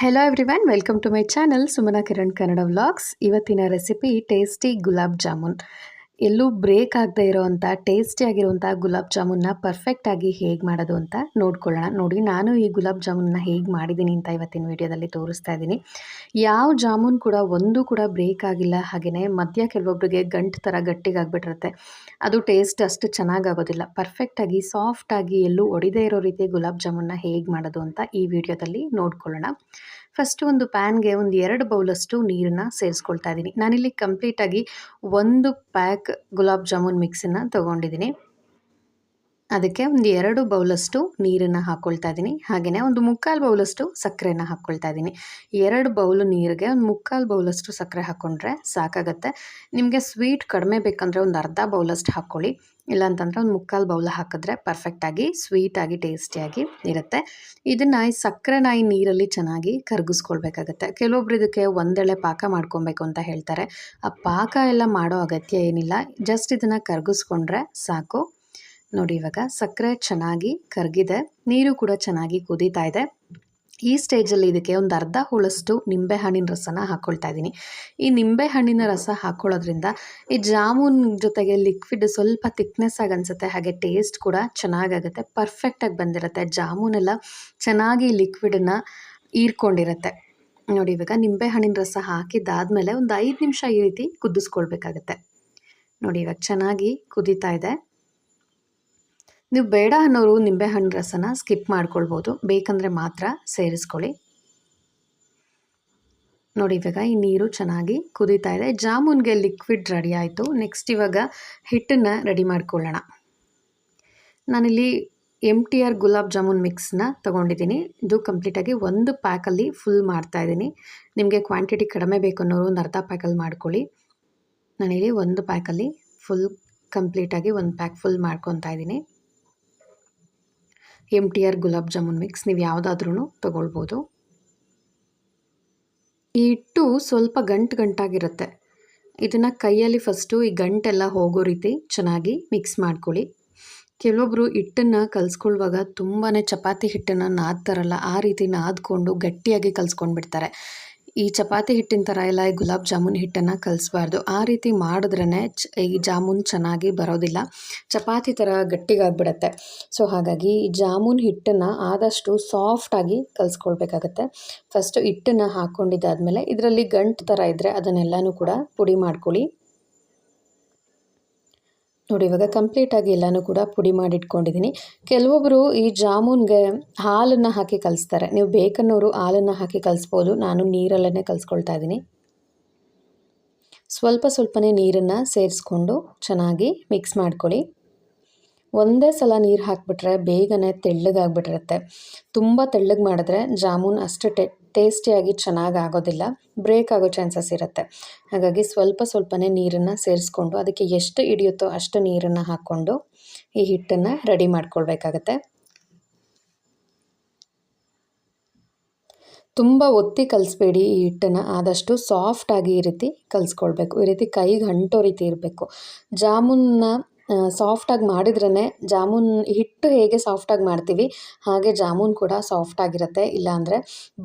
Hello everyone welcome to my channel Sumana Kiran Kannada vlogs ಇವತ್ತಿನ recipe tasty gulab jamun ಎಲ್ಲೂ break ಆಗದೆ ಇರೋವಂಥ ಟೇಸ್ಟಿಯಾಗಿರುವಂಥ ಗುಲಾಬ್ ಜಾಮೂನ್ನ ಪರ್ಫೆಕ್ಟಾಗಿ ಹೇಗೆ ಮಾಡೋದು ಅಂತ ನೋಡ್ಕೊಳ್ಳೋಣ. ನೋಡಿ, ನಾನು ಈ ಗುಲಾಬ್ ಜಾಮೂನ್ನ ಹೇಗೆ ಮಾಡಿದ್ದೀನಿ ಅಂತ ಇವತ್ತಿನ ವಿಡಿಯೋದಲ್ಲಿ ತೋರಿಸ್ತಾ ಇದ್ದೀನಿ. ಯಾವ ಜಾಮೂನ್ ಕೂಡ ಒಂದು ಕೂಡ ಬ್ರೇಕ್ ಆಗಿಲ್ಲ. ಹಾಗೆಯೇ ಮಧ್ಯ ಕೆಲವೊಬ್ಬರಿಗೆ ಗಂಟು ಥರ ಗಟ್ಟಿಗಾಗ್ಬಿಟ್ಟಿರುತ್ತೆ ಅದು ಟೇಸ್ಟ್ ಅಷ್ಟು ಚೆನ್ನಾಗಾಗೋದಿಲ್ಲ ಪರ್ಫೆಕ್ಟಾಗಿ ಸಾಫ್ಟಾಗಿ ಎಲ್ಲೂ ಒಡಿದೇ ಇರೋ ರೀತಿ ಗುಲಾಬ್ ಜಾಮೂನ್ನ ಹೇಗೆ ಮಾಡೋದು ಅಂತ ಈ ವಿಡಿಯೋದಲ್ಲಿ ನೋಡ್ಕೊಳ್ಳೋಣ. ಫಸ್ಟು ಒಂದು ಪ್ಯಾನ್ಗೆ ಒಂದು ಎರಡು ಬೌಲಷ್ಟು ನೀರನ್ನು ಸೇರಿಸ್ಕೊಳ್ತಾ ಇದ್ದೀನಿ ನಾನಿಲ್ಲಿ ಕಂಪ್ಲೀಟಾಗಿ ಒಂದು ಪ್ಯಾಕ್ ಗುಲಾಬ್ ಜಾಮೂನ್ ಮಿಕ್ಸನ್ನು ತೊಗೊಂಡಿದ್ದೀನಿ ಅದಕ್ಕೆ ಒಂದು ಎರಡು ಬೌಲಷ್ಟು ನೀರನ್ನು ಹಾಕ್ಕೊಳ್ತಾ ಇದ್ದೀನಿ. ಹಾಗೆಯೇ ಒಂದು ಮುಕ್ಕಾಲು ಬೌಲಷ್ಟು ಸಕ್ಕರೆನ ಹಾಕ್ಕೊಳ್ತಾ ಇದ್ದೀನಿ. ಎರಡು ಬೌಲು ನೀರಿಗೆ ಒಂದು ಮುಕ್ಕಾಲು ಬೌಲಷ್ಟು ಸಕ್ಕರೆ ಹಾಕ್ಕೊಂಡ್ರೆ ಸಾಕಾಗತ್ತೆ. ನಿಮಗೆ ಸ್ವೀಟ್ ಕಡಿಮೆ ಬೇಕಂದರೆ ಒಂದು ಅರ್ಧ ಬೌಲಷ್ಟು ಹಾಕ್ಕೊಳ್ಳಿ ಇಲ್ಲಾಂತಂದರೆ ಒಂದು ಮುಕ್ಕಾಲು ಬೌಲ ಹಾಕಿದ್ರೆ ಪರ್ಫೆಕ್ಟಾಗಿ ಸ್ವೀಟಾಗಿ ಟೇಸ್ಟಿಯಾಗಿ ಇರುತ್ತೆ. ಇದನ್ನು ಈ ಸಕ್ಕರೆನ ಈ ನೀರಲ್ಲಿ ಚೆನ್ನಾಗಿ ಕರಗಿಸ್ಕೊಳ್ಬೇಕಾಗತ್ತೆ. ಕೆಲವೊಬ್ರು ಇದಕ್ಕೆ ಒಂದೆಳೆ ಪಾಕ ಮಾಡ್ಕೊಬೇಕು ಅಂತ ಹೇಳ್ತಾರೆ. ಆ ಪಾಕ ಎಲ್ಲ ಮಾಡೋ ಅಗತ್ಯ ಏನಿಲ್ಲ. ಜಸ್ಟ್ ಇದನ್ನು ಕರಗಿಸ್ಕೊಂಡ್ರೆ ಸಾಕು. ನೋಡಿ ಇವಾಗ ಸಕ್ಕರೆ ಚೆನ್ನಾಗಿ ಕರಗಿದೆ, ನೀರು ಕೂಡ ಚೆನ್ನಾಗಿ ಕುದೀತಾ ಇದೆ. ಈ ಸ್ಟೇಜಲ್ಲಿ ಇದಕ್ಕೆ ಒಂದು ಅರ್ಧ ಹುಳಷ್ಟು ನಿಂಬೆಹಣ್ಣಿನ ರಸನ ಹಾಕ್ಕೊಳ್ತಾ ಇದ್ದೀನಿ ಈ ನಿಂಬೆಹಣ್ಣಿನ ರಸ ಹಾಕ್ಕೊಳ್ಳೋದ್ರಿಂದ ಈ ಜಾಮೂನ್ ಜೊತೆಗೆ ಲಿಕ್ವಿಡ್ ಸ್ವಲ್ಪ ತಿಕ್ನೆಸ್ ಆಗಿ ಅನಿಸುತ್ತೆ, ಹಾಗೆ ಟೇಸ್ಟ್ ಕೂಡ ಚೆನ್ನಾಗಾಗುತ್ತೆ ಪರ್ಫೆಕ್ಟಾಗಿ ಬಂದಿರುತ್ತೆ. ಜಾಮೂನೆಲ್ಲ ಚೆನ್ನಾಗಿ ಲಿಕ್ವಿಡನ್ನ ಹೀರ್ಕೊಂಡಿರುತ್ತೆ. ನೋಡಿ ಇವಾಗ ನಿಂಬೆಹಣ್ಣಿನ ರಸ ಹಾಕಿದ್ದಾದಮೇಲೆ ಒಂದು ಐದು ನಿಮಿಷ ಈ ರೀತಿ ಕುದಿಸ್ಕೊಳ್ಬೇಕಾಗತ್ತೆ. ನೋಡಿ ಇವಾಗ ಚೆನ್ನಾಗಿ ಕುದೀತಾ ಇದೆ. ನೀವು ಬೇಡ ಅನ್ನೋರು ನಿಂಬೆಹಣ್ಣು ರಸನ ಸ್ಕಿಪ್ ಮಾಡ್ಕೊಳ್ಬೋದು. ಬೇಕಂದರೆ ಮಾತ್ರ ಸೇರಿಸ್ಕೊಳ್ಳಿ. ನೋಡಿ, ಇವಾಗ ಈ ನೀರು ಚೆನ್ನಾಗಿ ಕುದೀತಾ ಇದೆ. ಜಾಮೂನ್ಗೆ ಲಿಕ್ವಿಡ್ ರೆಡಿ ಆಯಿತು. ನೆಕ್ಸ್ಟ್ ಇವಾಗ ಹಿಟ್ಟನ್ನು ರೆಡಿ ಮಾಡ್ಕೊಳ್ಳೋಣ. ನಾನಿಲ್ಲಿ M T R gulab jamun ಮಿಕ್ಸ್ನ ತೊಗೊಂಡಿದ್ದೀನಿ. ಇದು ಕಂಪ್ಲೀಟಾಗಿ ಒಂದು ಪ್ಯಾಕಲ್ಲಿ ಫುಲ್ ಮಾಡ್ತಾ ಇದ್ದೀನಿ. ನಿಮಗೆ ಕ್ವಾಂಟಿಟಿ ಕಡಿಮೆ ಬೇಕು ಅನ್ನೋರು ಒಂದು ಅರ್ಧ ಪ್ಯಾಕಲ್ಲಿ ಮಾಡ್ಕೊಳ್ಳಿ. ನಾನಿಲ್ಲಿ ಒಂದು ಪ್ಯಾಕಲ್ಲಿ ಫುಲ್ ಕಂಪ್ಲೀಟಾಗಿ ಒಂದು ಪ್ಯಾಕ್ ಫುಲ್ ಮಾಡ್ಕೊತಾ ಇದ್ದೀನಿ. M T R gulab jamun mix ನೀವು ಯಾವುದಾದ್ರೂ ತೊಗೊಳ್ಬೋದು. ಈ ಹಿಟ್ಟು ಸ್ವಲ್ಪ ಗಂಟು ಗಂಟಾಗಿರುತ್ತೆ. ಇದನ್ನು ಕೈಯಲ್ಲಿ ಫಸ್ಟು ಈ ಗಂಟೆಲ್ಲ ಹೋಗೋ ರೀತಿ ಚೆನ್ನಾಗಿ ಮಿಕ್ಸ್ ಮಾಡ್ಕೊಳ್ಳಿ. ಕೆಲವೊಬ್ಬರು ಹಿಟ್ಟನ್ನು ಕಲಿಸ್ಕೊಳ್ಳುವಾಗ ತುಂಬಾ ಚಪಾತಿ ಹಿಟ್ಟನ್ನು ನಾದ್ತಾರಲ್ಲ, ಆ ರೀತಿ ನಾದ್ಕೊಂಡು ಗಟ್ಟಿಯಾಗಿ ಕಲಿಸ್ಕೊಂಡು ಬಿಡ್ತಾರೆ ಈ ಚಪಾತಿ ಹಿಟ್ಟಿನ ಥರ ಎಲ್ಲ ಈ ಗುಲಾಬ್ ಜಾಮೂನ್ ಹಿಟ್ಟನ್ನು ಕಲಿಸ್ಬಾರ್ದು. ಆ ರೀತಿ ಮಾಡಿದ್ರೇ ಚ ಈ ಜಾಮೂನ್ ಚೆನ್ನಾಗಿ ಬರೋದಿಲ್ಲ. ಚಪಾತಿ ಥರ ಗಟ್ಟಿಗಾಗ್ಬಿಡತ್ತೆ. ಸೊ ಹಾಗಾಗಿ ಈ ಜಾಮೂನ್ ಹಿಟ್ಟನ್ನು ಆದಷ್ಟು ಸಾಫ್ಟಾಗಿ ಕಲಿಸ್ಕೊಳ್ಬೇಕಾಗತ್ತೆ. ಫಸ್ಟು ಹಿಟ್ಟನ್ನು ಹಾಕ್ಕೊಂಡಿದ್ದಾದಮೇಲೆ ಇದರಲ್ಲಿ ಗಂಟು ಥರ ಇದ್ದರೆ ಅದನ್ನೆಲ್ಲನೂ ಕೂಡ ಪುಡಿ ಮಾಡ್ಕೊಳ್ಳಿ. ನೋಡಿ, ಇವಾಗ ಕಂಪ್ಲೀಟಾಗಿ ಎಲ್ಲನೂ ಕೂಡ ಪುಡಿ ಮಾಡಿಟ್ಕೊಂಡಿದ್ದೀನಿ. ಕೆಲವೊಬ್ಬರು ಈ ಜಾಮೂನ್ಗೆ ಹಾಲನ್ನು ಹಾಕಿ ಕಲಿಸ್ತಾರೆ. ನೀವು ಬೇಕನ್ನೋರು ಹಾಲನ್ನು ಹಾಕಿ ಕಲಿಸ್ಬೋದು. ನಾನು ನೀರಲ್ಲೇ ಕಲಿಸ್ಕೊಳ್ತಾ ಇದ್ದೀನಿ. ಸ್ವಲ್ಪ ಸ್ವಲ್ಪನೇ ನೀರನ್ನು ಸೇರಿಸ್ಕೊಂಡು ಚೆನ್ನಾಗಿ ಮಿಕ್ಸ್ ಮಾಡ್ಕೊಳ್ಳಿ. ಒಂದೇ ಸಲ ನೀರು ಹಾಕಿಬಿಟ್ರೆ ಬೇಗನೆ ತೆಳ್ಳಗಾಗ್ಬಿಟ್ಟಿರುತ್ತೆ. ತುಂಬ ತೆಳ್ಳಗೆ ಮಾಡಿದ್ರೆ ಜಾಮೂನ್ ಅಷ್ಟು ಟೆ ಟೇಸ್ಟಿಯಾಗಿ ಚೆನ್ನಾಗಿ ಆಗೋದಿಲ್ಲ ಬ್ರೇಕ್ ಆಗೋ ಚಾನ್ಸಸ್ ಇರುತ್ತೆ. ಹಾಗಾಗಿ ಸ್ವಲ್ಪ ಸ್ವಲ್ಪನೇ ನೀರನ್ನು ಸೇರಿಸ್ಕೊಂಡು ಅದಕ್ಕೆ ಎಷ್ಟು ಹಿಡಿಯುತ್ತೋ ಅಷ್ಟು ನೀರನ್ನು ಹಾಕ್ಕೊಂಡು ಈ ಹಿಟ್ಟನ್ನು ರೆಡಿ ಮಾಡ್ಕೊಳ್ಬೇಕಾಗತ್ತೆ. ತುಂಬ ಒತ್ತಿ ಕಲಿಸ್ಬೇಡಿ ಈ ಹಿಟ್ಟನ್ನು, ಆದಷ್ಟು ಸಾಫ್ಟಾಗಿ ಈ ರೀತಿ ಕಲಿಸ್ಕೊಳ್ಬೇಕು. ಈ ರೀತಿ ಕೈಗೆ ಅಂಟೋ ರೀತಿ ಇರಬೇಕು ಜಾಮೂನ್ನ ಸಾಫ್ಟಾಗಿ ಮಾಡಿದ್ರೇ ಜಾಮೂನ್ ಹಿಟ್ಟು ಹೇಗೆ ಸಾಫ್ಟಾಗಿ ಮಾಡ್ತೀವಿ, ಹಾಗೆ ಜಾಮೂನ್ ಕೂಡ ಸಾಫ್ಟಾಗಿರುತ್ತೆ ಇಲ್ಲಾಂದರೆ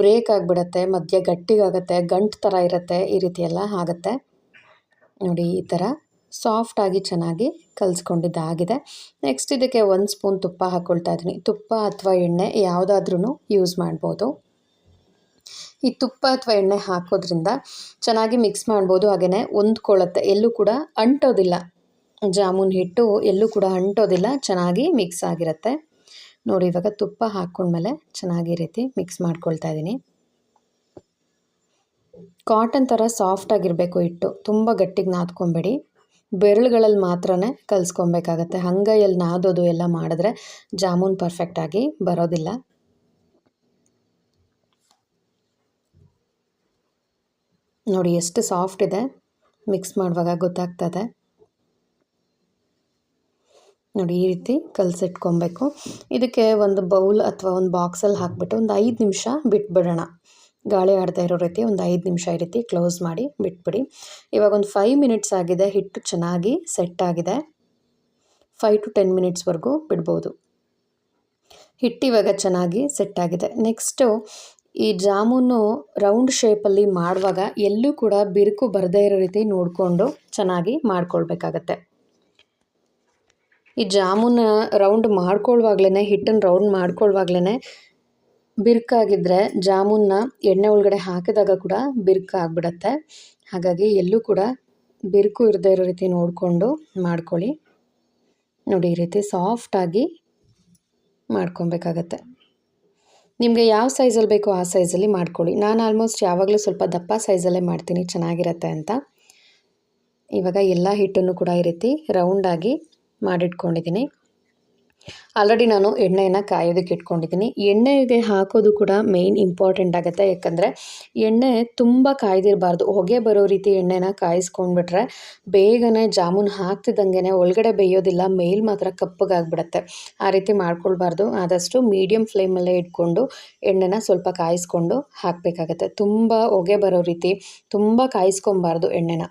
ಬ್ರೇಕ್ ಆಗಿಬಿಡತ್ತೆ, ಮಧ್ಯ ಗಟ್ಟಿಗಾಗುತ್ತೆ, ಗಂಟು ಥರ ಇರುತ್ತೆ, ಈ ರೀತಿ ಎಲ್ಲ ಆಗುತ್ತೆ. ನೋಡಿ, ಈ ಥರ ಸಾಫ್ಟಾಗಿ ಚೆನ್ನಾಗಿ ಕಲಿಸ್ಕೊಂಡಿದ್ದಾಗಿದೆ. ನೆಕ್ಸ್ಟ್ ಇದಕ್ಕೆ ಒಂದು ಸ್ಪೂನ್ ತುಪ್ಪ ಹಾಕ್ಕೊಳ್ತಾ ಇದ್ದೀನಿ. ತುಪ್ಪ ಅಥವಾ ಎಣ್ಣೆ ಯಾವುದಾದ್ರೂ ಯೂಸ್ ಮಾಡ್ಬೋದು. ಈ ತುಪ್ಪ ಅಥವಾ ಎಣ್ಣೆ ಹಾಕೋದ್ರಿಂದ ಚೆನ್ನಾಗಿ ಮಿಕ್ಸ್ ಮಾಡ್ಬೋದು ಹಾಗೆಯೇ ಹೊಂದ್ಕೊಳ್ಳುತ್ತೆ. ಎಲ್ಲೂ ಕೂಡ ಅಂಟೋದಿಲ್ಲ. ಜಾಮೂನ್ ಹಿಟ್ಟು ಎಲ್ಲೂ ಕೂಡ ಅಂಟೋದಿಲ್ಲ, ಚೆನ್ನಾಗಿ ಮಿಕ್ಸ್ ಆಗಿರುತ್ತೆ. ನೋಡಿ, ಇವಾಗ ತುಪ್ಪ ಹಾಕ್ಕೊಂಡ್ಮೇಲೆ ಚೆನ್ನಾಗಿ ರೀತಿ ಮಿಕ್ಸ್ ಮಾಡ್ಕೊಳ್ತಾ ಇದ್ದೀನಿ ಕಾಟನ್ ಥರ ಸಾಫ್ಟಾಗಿರಬೇಕು ಹಿಟ್ಟು, ತುಂಬ ಗಟ್ಟಿಗೆ ನಾದ್ಕೊಬೇಡಿ. ಬೆರಳುಗಳಲ್ಲಿ ಮಾತ್ರ ಕಲಿಸ್ಕೊಬೇಕಾಗತ್ತೆ. ಹಂಗೈಯಲ್ಲಿ ನಾದೋದು ಎಲ್ಲ ಮಾಡಿದ್ರೆ ಜಾಮೂನ್ ಪರ್ಫೆಕ್ಟಾಗಿ ಬರೋದಿಲ್ಲ. ನೋಡಿ, ಎಷ್ಟು ಸಾಫ್ಟ್ ಇದೆ. ಮಿಕ್ಸ್ ಮಾಡುವಾಗ ಗೊತ್ತಾಗ್ತದೆ. ನೋಡಿ, ಈ ರೀತಿ ಕಲಸಿಟ್ಕೊಬೇಕು ಇದಕ್ಕೆ ಒಂದು ಬೌಲ್ ಅಥವಾ ಒಂದು ಬಾಕ್ಸಲ್ಲಿ ಹಾಕ್ಬಿಟ್ಟು ಒಂದು ಐದು ನಿಮಿಷ ಬಿಟ್ಬಿಡೋಣ. ಗಾಳಿ ಆಡ್ತಾ ಇರೋ ರೀತಿ ಒಂದು ಐದು ನಿಮಿಷ ಈ ರೀತಿ ಕ್ಲೋಸ್ ಮಾಡಿ ಬಿಟ್ಬಿಡಿ. ಇವಾಗ ಒಂದು ಫೈವ್ ಮಿನಿಟ್ಸ್ ಆಗಿದೆ, ಹಿಟ್ಟು ಚೆನ್ನಾಗಿ ಸೆಟ್ ಆಗಿದೆ. ಫೈವ್ ಟು ಟೆನ್ ಮಿನಿಟ್ಸ್ವರೆಗೂ ಬಿಡ್ಬೋದು. ಹಿಟ್ಟು ಇವಾಗ ಚೆನ್ನಾಗಿ ಸೆಟ್ ಆಗಿದೆ. ನೆಕ್ಸ್ಟು, ಈ ಜಾಮೂನು ರೌಂಡ್ ಶೇಪಲ್ಲಿ ಮಾಡುವಾಗ ಎಲ್ಲೂ ಕೂಡ ಬಿರುಕು ಬರದೇ ಇರೋ ರೀತಿ ನೋಡಿಕೊಂಡು ಚೆನ್ನಾಗಿ ಮಾಡ್ಕೊಳ್ಬೇಕಾಗತ್ತೆ. ಈ ಜಾಮೂನ ರೌಂಡ್ ಮಾಡ್ಕೊಳ್ಳುವಾಗ್ಲೇ ಹಿಟ್ಟನ್ನು ರೌಂಡ್ ಮಾಡ್ಕೊಳ್ಳುವಾಗ್ಲೇ ಬಿರುಕಾಗಿದ್ದರೆ ಜಾಮೂನ್ನ ಎಣ್ಣೆ ಒಳಗಡೆ ಹಾಕಿದಾಗ ಕೂಡ ಬಿರುಕು ಆಗಿಬಿಡತ್ತೆ ಹಾಗಾಗಿ ಎಲ್ಲೂ ಕೂಡ ಬಿರುಕು ಇರದೇ ಇರೋ ರೀತಿ ನೋಡಿಕೊಂಡು ಮಾಡ್ಕೊಳ್ಳಿ. ನೋಡಿ, ಈ ರೀತಿ ಸಾಫ್ಟಾಗಿ ಮಾಡ್ಕೊಬೇಕಾಗತ್ತೆ. ನಿಮಗೆ ಯಾವ ಸೈಜಲ್ಲಿ ಬೇಕೋ ಆ ಸೈಜಲ್ಲಿ ಮಾಡ್ಕೊಳ್ಳಿ. ನಾನು ಆಲ್ಮೋಸ್ಟ್ ಯಾವಾಗಲೂ ಸ್ವಲ್ಪ ದಪ್ಪ ಸೈಜಲ್ಲೇ ಮಾಡ್ತೀನಿ, ಚೆನ್ನಾಗಿರತ್ತೆ ಅಂತ. ಇವಾಗ ಎಲ್ಲ ಹಿಟ್ಟನ್ನು ಕೂಡ ಈ ರೀತಿ ರೌಂಡಾಗಿ ಮಾಡಿಟ್ಕೊಂಡಿದ್ದೀನಿ. ಆಲ್ರೆಡಿ ನಾನು ಎಣ್ಣೆಯನ್ನು ಕಾಯೋದಕ್ಕೆ ಇಟ್ಕೊಂಡಿದ್ದೀನಿ. ಎಣ್ಣೆಗೆ ಹಾಕೋದು ಕೂಡ ಮೇಯ್ನ್ ಇಂಪಾರ್ಟೆಂಟ್ ಆಗುತ್ತೆ. ಯಾಕಂದರೆ ಎಣ್ಣೆ ತುಂಬ ಕಾಯ್ದಿರಬಾರ್ದು. ಹೊಗೆ ಬರೋ ರೀತಿ ಎಣ್ಣೆನ ಕಾಯಿಸ್ಕೊಂಡ್ಬಿಟ್ರೆ ಬೇಗನೆ ಜಾಮೂನ್ ಹಾಕ್ತಿದ್ದಂಗೆ ಒಳಗಡೆ ಬೇಯೋದಿಲ್ಲ, ಮೇಲ್ ಮಾತ್ರ ಕಪ್ಪಗಾಗ್ಬಿಡತ್ತೆ. ಆ ರೀತಿ ಮಾಡ್ಕೊಳ್ಬಾರ್ದು. ಆದಷ್ಟು ಮೀಡಿಯಮ್ ಫ್ಲೇಮಲ್ಲೇ ಇಟ್ಕೊಂಡು ಎಣ್ಣೆನ ಸ್ವಲ್ಪ ಕಾಯಿಸ್ಕೊಂಡು ಹಾಕಬೇಕಾಗತ್ತೆ. ತುಂಬ ಹೊಗೆ ಬರೋ ರೀತಿ ತುಂಬ ಕಾಯಿಸ್ಕೊಬಾರ್ದು ಎಣ್ಣೆನ.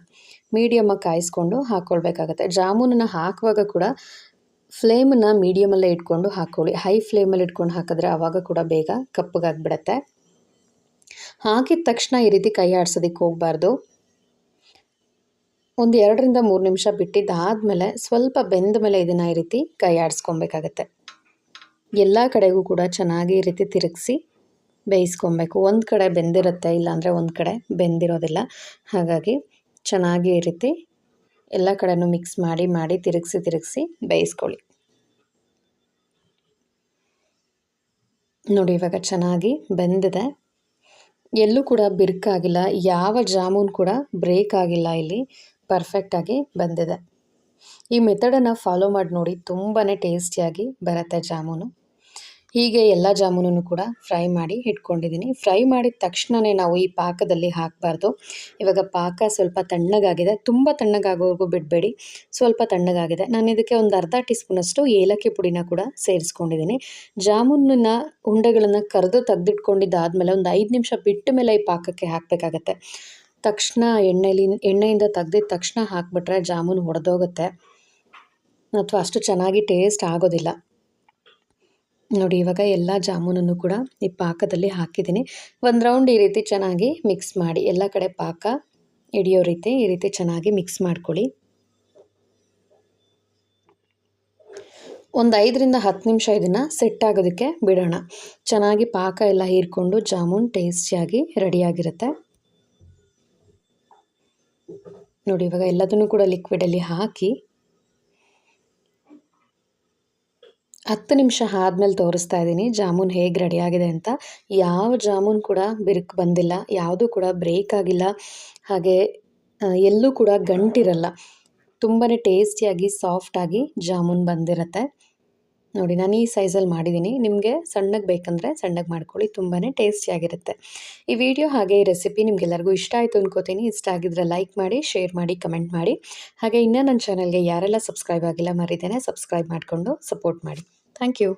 ಮೀಡಿಯಮ್ಮಾಗಿ ಕಾಯಿಸ್ಕೊಂಡು ಹಾಕ್ಕೊಳ್ಬೇಕಾಗತ್ತೆ ಜಾಮೂನನ್ನು ಹಾಕುವಾಗ ಕೂಡ ಫ್ಲೇಮನ್ನು ಮೀಡಿಯಮಲ್ಲೇ ಇಟ್ಕೊಂಡು ಹಾಕ್ಕೊಳ್ಳಿ ಹೈ ಫ್ಲೇಮಲ್ಲಿ ಇಟ್ಕೊಂಡು ಹಾಕಿದ್ರೆ ಆವಾಗ ಕೂಡ ಬೇಗ ಕಪ್ಪಗಾಗ್ಬಿಡತ್ತೆ. ಹಾಕಿದ ತಕ್ಷಣ ಈ ರೀತಿ ಕೈ ಆಡ್ಸೋದಕ್ಕೆ ಹೋಗಬಾರ್ದು. ಒಂದು ಎರಡರಿಂದ ಮೂರು ನಿಮಿಷ ಬಿಟ್ಟಿದ್ದಾದಮೇಲೆ ಸ್ವಲ್ಪ ಬೆಂದ ಮೇಲೆ ಇದನ್ನು ಈ ರೀತಿ ಕೈ ಆಡಿಸ್ಕೊಬೇಕಾಗತ್ತೆ ಎಲ್ಲ ಕಡೆಗೂ ಕೂಡ ಚೆನ್ನಾಗಿ ಈ ರೀತಿ ತಿರುಗಿಸಿ ಬೇಯಿಸ್ಕೊಬೇಕು ಒಂದು ಕಡೆ ಬೆಂದಿರುತ್ತೆ, ಇಲ್ಲಾಂದರೆ ಒಂದು ಕಡೆ ಬೆಂದಿರೋದಿಲ್ಲ. ಹಾಗಾಗಿ ಚೆನ್ನಾಗಿ ಈ ರೀತಿ ಎಲ್ಲ ಕಡೆನೂ ಮಿಕ್ಸ್ ಮಾಡಿ ಮಾಡಿ ತಿರುಗಿಸಿ ತಿರುಗಿಸಿ ಬೇಯಿಸ್ಕೊಳ್ಳಿ. ನೋಡಿ ಇವಾಗ ಚೆನ್ನಾಗಿ ಬೆಂದಿದೆ. ಎಲ್ಲೂ ಕೂಡ ಬಿರುಕಾಗಿಲ್ಲ ಯಾವ ಜಾಮೂನ್ ಕೂಡ ಬ್ರೇಕ್ ಆಗಿಲ್ಲ ಇಲ್ಲಿ. ಪರ್ಫೆಕ್ಟಾಗಿ ಬಂದಿದೆ. ಈ ಮೆಥಡನ್ನು ಫಾಲೋ ಮಾಡಿ ನೋಡಿ ತುಂಬಾ ಟೇಸ್ಟಿಯಾಗಿ ಬರುತ್ತೆ ಜಾಮೂನು. ಹೀಗೆ ಎಲ್ಲ ಜಾಮೂನನ್ನು ಕೂಡ ಫ್ರೈ ಮಾಡಿ ಇಟ್ಕೊಂಡಿದ್ದೀನಿ. ಫ್ರೈ ಮಾಡಿದ ತಕ್ಷಣವೇ ನಾವು ಈ ಪಾಕದಲ್ಲಿ ಹಾಕಬಾರ್ದು. ಇವಾಗ ಪಾಕ ಸ್ವಲ್ಪ ತಣ್ಣಗಾಗಿದೆ. ತುಂಬ ತಣ್ಣಗಾಗೋವರೆಗೂ ಬಿಡಬೇಡಿ. ಸ್ವಲ್ಪ ತಣ್ಣಗಾಗಿದೆ. ನಾನು ಇದಕ್ಕೆ ಒಂದು ಅರ್ಧ ಟೀ ಸ್ಪೂನಷ್ಟು ಏಲಕ್ಕಿ ಪುಡಿನ ಕೂಡ ಸೇರಿಸ್ಕೊಂಡಿದ್ದೀನಿ. ಜಾಮೂನನ್ನ ಉಂಡೆಗಳನ್ನು ಕರೆದು ತೆಗೆದಿಟ್ಕೊಂಡಿದ್ದಾದಮೇಲೆ ಒಂದು ಐದು ನಿಮಿಷ ಬಿಟ್ಟ ಮೇಲೆ ಈ ಪಾಕಕ್ಕೆ ಹಾಕಬೇಕಾಗತ್ತೆ. ತಕ್ಷಣ ಎಣ್ಣೆಲಿ ಎಣ್ಣೆಯಿಂದ ತೆಗ್ದಿದ ತಕ್ಷಣ ಹಾಕಿಬಿಟ್ರೆ ಜಾಮೂನು ಹೊಡೆದೋಗುತ್ತೆ ಅಥವಾ ಅಷ್ಟು ಚೆನ್ನಾಗಿ ಟೇಸ್ಟ್ ಆಗೋದಿಲ್ಲ. ನೋಡಿ, ಇವಾಗ ಎಲ್ಲ ಜಾಮೂನನ್ನು ಕೂಡ ಈ ಪಾಕದಲ್ಲಿ ಹಾಕಿದ್ದೀನಿ. ಒಂದು ರೌಂಡ್ ಈ ರೀತಿ ಚೆನ್ನಾಗಿ ಮಿಕ್ಸ್ ಮಾಡಿ, ಎಲ್ಲ ಕಡೆ ಪಾಕ ಹಿಡಿಯೋ ರೀತಿ ಈ ರೀತಿ ಚೆನ್ನಾಗಿ ಮಿಕ್ಸ್ ಮಾಡ್ಕೊಳ್ಳಿ. ಒಂದು ಐದರಿಂದ ಹತ್ತು ನಿಮಿಷ ಇದನ್ನು ಸೆಟ್ ಆಗೋದಕ್ಕೆ ಬಿಡೋಣ. ಚೆನ್ನಾಗಿ ಪಾಕ ಎಲ್ಲ ಹೀರ್ಕೊಂಡು ಜಾಮೂನ್ ಟೇಸ್ಟಿಯಾಗಿ ರೆಡಿಯಾಗಿರುತ್ತೆ ನೋಡಿ, ಇವಾಗ ಎಲ್ಲದನ್ನು ಕೂಡ ಲಿಕ್ವಿಡಲ್ಲಿ ಹಾಕಿ ಹತ್ತು ನಿಮಿಷ ಆದಮೇಲೆ ತೋರಿಸ್ತಾ ಇದ್ದೀನಿ. ಜಾಮೂನ್ ಹೇಗೆ ರೆಡಿಯಾಗಿದೆ ಅಂತ. ಯಾವ ಜಾಮೂನ್ ಕೂಡ ಬಿರುಕು ಬಂದಿಲ್ಲ. ಯಾವುದೂ ಕೂಡ ಬ್ರೇಕ್ ಆಗಿಲ್ಲ. ಹಾಗೆ ಎಲ್ಲೂ ಕೂಡ ಗಂಟಿರಲ್ಲ. ತುಂಬಾ ಟೇಸ್ಟಿಯಾಗಿ ಸಾಫ್ಟಾಗಿ ಜಾಮೂನ್ ಬಂದಿರುತ್ತೆ. ನೋಡಿ, ನಾನು ಈ ಸೈಜಲ್ಲಿ ಮಾಡಿದ್ದೀನಿ ನಿಮಗೆ ಸಣ್ಣಗೆ ಬೇಕಂದರೆ ಸಣ್ಣಗೆ ಮಾಡ್ಕೊಳ್ಳಿ. ತುಂಬಾ ಟೇಸ್ಟಿಯಾಗಿರುತ್ತೆ ಈ ವಿಡಿಯೋ ಹಾಗೆ ಈ ರೆಸಿಪಿ ನಿಮಗೆಲ್ಲರಿಗೂ ಇಷ್ಟ ಆಯಿತು ಅಂದ್ಕೋತೀನಿ ಇಷ್ಟ ಆಗಿದ್ರೆ ಲೈಕ್ ಮಾಡಿ ಶೇರ್ ಮಾಡಿ ಕಮೆಂಟ್ ಮಾಡಿ. ಹಾಗೆ ಇನ್ನೂ ನನ್ನ ಚಾನಲ್ಗೆ ಯಾರೆಲ್ಲ ಸಬ್ಸ್ಕ್ರೈಬ್ ಆಗಿಲ್ಲ ಮರಿದೇನೆ ಸಬ್ಸ್ಕ್ರೈಬ್ ಮಾಡಿಕೊಂಡು ಸಪೋರ್ಟ್ ಮಾಡಿ. Thank you